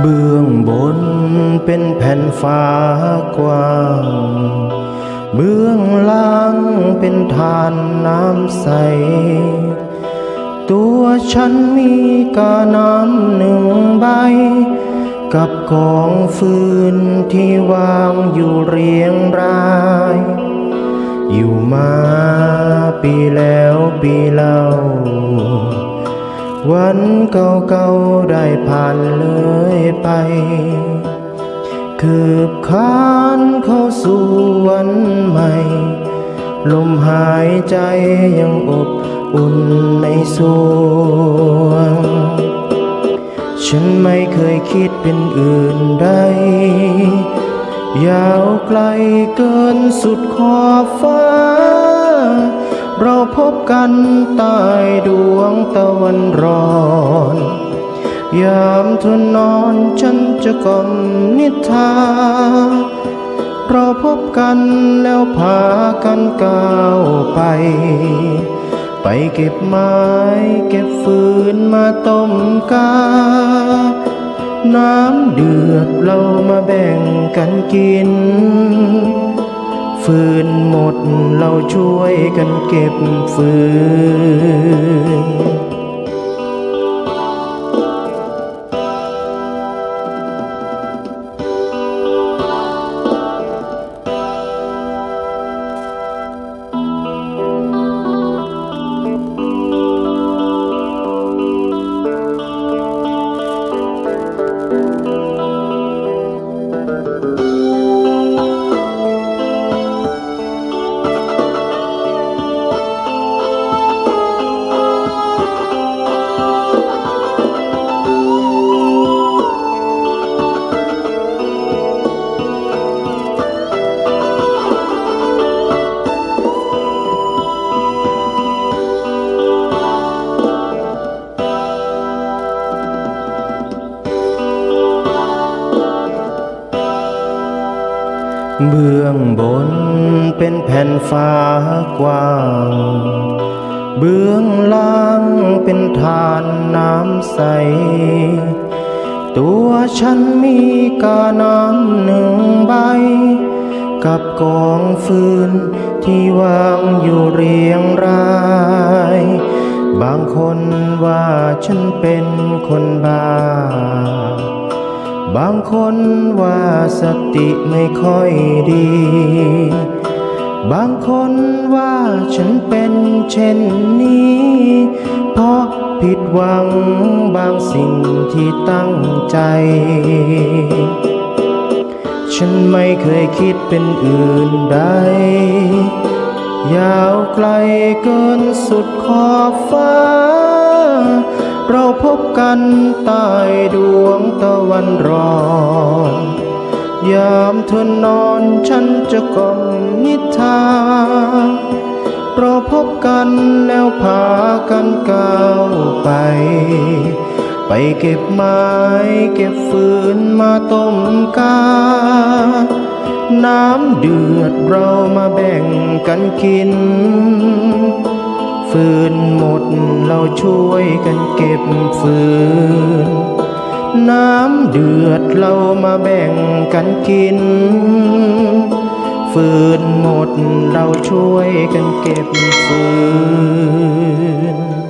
เบนเป็นแผ่นฟ้ากว้าง เบื้องล่างเป็นทานน้ำใส ตัวฉันมีกาน้ำหนึ่งใบ กับกองฟืนที่วางอยู่เรียงราย อยู่มาปีแล้วปีเล่า วันเก่าๆได้ผ่านเลยไป คืบคานเข้าสู่วันใหม่ ลมหายใจยังอบอุ่นในสวง ฉันไม่เคยคิดเป็นอื่นใด ยาวไกลเกินสุดขอบฟ้า เราพบกันใต้ด ตะวันร้อน ยามเธอนอนฉันจะกล่อมนิทราเราพบกันแล้วพากันก้าวไป ไปเก็บไม้เก็บฟืนมาต้มกา น้ำเดือดเรามาแบ่งกันกินฟืนหมดเราช่วยกันเก็บฟืน เบื้องบนเป็นแผ่นฟ้ากว้าง เบื้องล่างเป็นทานน้ำใส ตัวฉันมีกาน้ำหนึ่งใบ กับกองฟืนที่วางอยู่เรียงราย บางคนว่าฉันเป็นคนบ้า บางคนว่าสติไม่ค่อยดี บางคนว่าฉันเป็นเช่นนี้ เพราะผิดหวังบางสิ่งที่ตั้งใจ ฉันไม่เคยคิดเป็นอื่นใด ยาวไกลเกินสุดขอบฟ้า เราพบกันใต้ดวงตะวันร้อน ยามเธอนอนฉันจะกล่อมนิทราเราพบกันแล้วพากันก้าวไป ไปเก็บไม้เก็บฟืนมาต้มกา น้ำเดือดเรามาแบ่งกันกิน ฟืนหมดเราช่วยกันเก็บฟืน น้ำเดือดเรามาแบ่งกันกิน ฟืนหมดเราช่วยกันเก็บฟืน